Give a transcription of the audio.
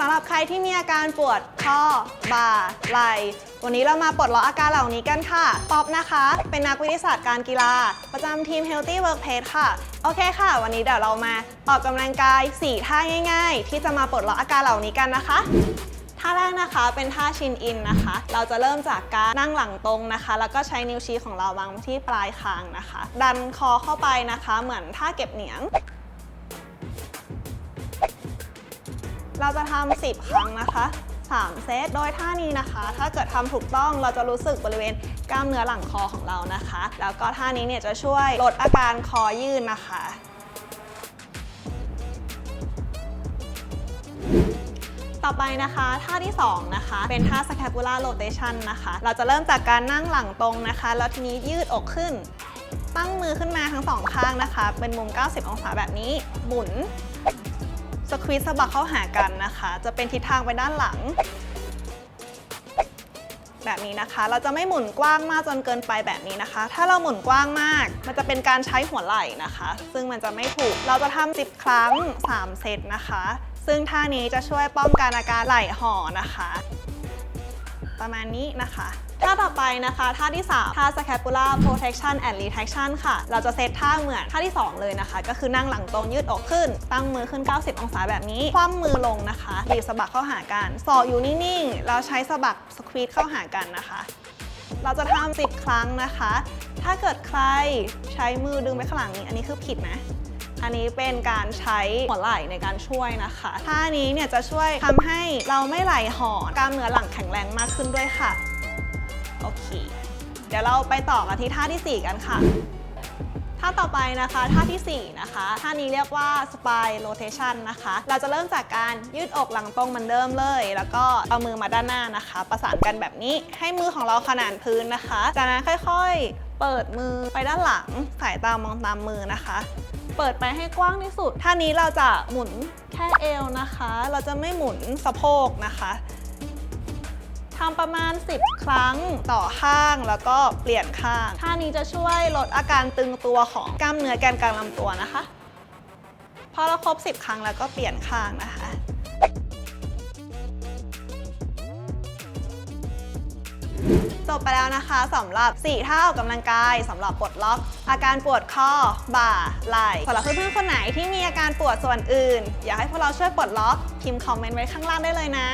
สำหรับใครที่มีอาการปวดข้อ บ่า ไหล่ วันนี้เรามาปลดล็อกอาการเหล่านี้กันค่ะ ป๊อปนะคะ เป็นนักวิทยาศาสตร์การกีฬา ประจำทีม Healthy Workplace ค่ะ โอเคค่ะ วันนี้เดี๋ยวเรามาออกกำลังกาย 4 ท่าง่าย ๆ ที่จะมาปลดล็อกอาการเหล่านี้กันนะคะท่าแรกนะคะเป็นท่าชินอินนะคะ เราจะเริ่มจากการนั่งหลังตรงนะคะ แล้วก็ใช้นิ้วชี้ของเราวางที่ปลายคางนะคะ ดันคอเข้าไปนะคะ เหมือนท่าเก็บเหนียง เราจะทำ10 ครั้งนะคะ 3 เซต โดยท่านี้นะคะ ถ้าเกิดทำถูกต้องเราจะรู้สึกบริเวณกล้ามเนื้อหลังคอของเรานะคะ แล้วก็ท่านี้เนี่ยจะช่วยลดอาการคอยื่นนะคะต่อไปนะคะท่าที่ 2 นะคะ เป็นท่า scapular rotation นะคะ เราจะเริ่มจากการนั่งหลังตรงนะคะ แล้วทีนี้ยืดอกขึ้น ตั้งมือขึ้นมาทั้งสองข้างนะคะ เป็นมุม 90 องศาแบบนี้ หมุน สควีซสะบักเข้าหากันนะคะ จะเป็นทิศทางไปด้านหลัง แบบนี้นะคะ เราจะไม่หมุนกว้างมากจนเกินไปแบบนี้นะคะ ถ้าเราหมุนกว้างมาก มันจะเป็นการใช้หัวไหล่นะคะ ซึ่งมันจะไม่ถูก เราจะทำ10 ครั้ง 3 เซตนะคะ ซึ่งท่านี้จะช่วยป้องกันอาการไหล่ห่อนะคะ ประมาณนี้นะคะท่าต่อไปนะคะท่าที่ 3 ท่า scapular protection and retraction ค่ะ เราจะเซตท่าเหมือนท่าที่ 2 เลยนะคะ ก็คือนั่งหลังตรงยืดอกขึ้น ตั้งมือขึ้น 90 องศาแบบนี้ คว่ำมือลงนะคะบีบสะบักเข้าหากันสอกอยู่นิ่งๆแล้วใช้สะบักสควีตเข้าหากันนะคะ เราจะทำ10 ครั้งนะคะ ถ้าเกิดใครใช้มือดึงไปข้างหลังนี้ อันนี้คือผิดนะ อันนี้เป็นการใช้หัวไหล่ในการช่วยนะคะท่านี้เนี่ยจะช่วยทำให้เราไม่ไหลห่อกล้ามเนื้อหลังแข็งแรงมากขึ้นด้วยค่ะ โอเค เดี๋ยวเราไปต่อกันที่ท่าทีสี่4 กันค่ะท่าต่อไปนะคะ ท่าทีสี่ 4 นะคะ ท่านี้เรียกว่า spine rotation นะคะ เราจะเริ่มจากการยืดอกหลังตรงเหมือนเดิมเลย แล้วก็เอามือมาด้านหน้านะคะ ประสานกันแบบนี้ให้มือของเราขนานพื้นนะคะ จากนั้นค่อยๆ เปิดมือไปด้านหลังสายตามองตามมือนะคะ เปิดไปให้กว้างที่สุด ท่านี้เราจะหมุนแค่เอวนะคะ เราจะไม่หมุนสะโพกนะคะทำประมาณ 10 ครั้งต่อข้างแล้วก็เปลี่ยนข้าง ท่านี้จะช่วยลดอาการตึงตัวของกล้ามเนื้อแกนกลางลำตัวนะคะ พอเราครบ 10 ครั้งแล้วก็เปลี่ยนข้างนะคะ จบไปแล้วนะคะสำหรับ 4 ท่าออกกำลังกายสำหรับปลดล็อก อาการปวดข้อ บ่า ไหล่สำหรับเพื่อนๆคนไหนที่มีอาการปวดส่วนอื่น อยากให้พวกเราช่วยปลดล็อกพิมพ์คอมเมนต์ไว้ข้างล่างได้เลยนะ